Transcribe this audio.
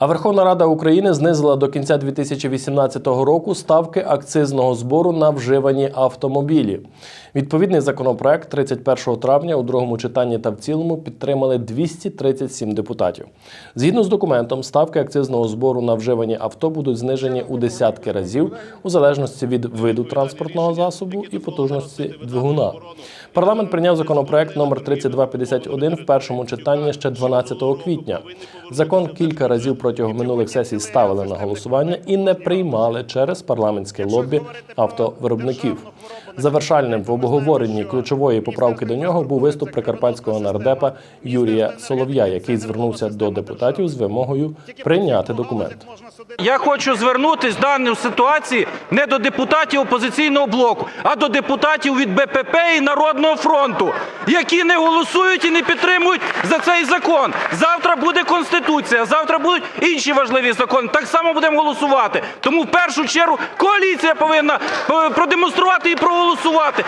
А Верховна Рада України знизила до кінця 2018 року ставки акцизного збору на вживані автомобілі. Відповідний законопроект 31 травня у другому читанні та в цілому підтримали 237 депутатів. Згідно з документом, ставки акцизного збору на вживані авто будуть знижені у десятки разів у залежності від виду транспортного засобу і потужності двигуна. Парламент прийняв законопроект номер 3251 в першому читанні ще 12 квітня. Закон кілька разів протягом минулих сесій ставили на голосування і не приймали через парламентське лобі автовиробників. Завершальним в обговоренні ключової поправки до нього був виступ прикарпатського нардепа Юрія Солов'я, який звернувся до депутатів з вимогою прийняти документ. Я хочу звернутися в даній ситуації не до депутатів опозиційного блоку, а до депутатів від БПП і Народного фронту, які не голосують і не підтримують за цей закон. Завтра буде Конституція, завтра будуть інші важливі закони. Так само будемо голосувати. Тому в першу чергу коаліція повинна е, продемонструвати і проголосувати. pelo SWAT.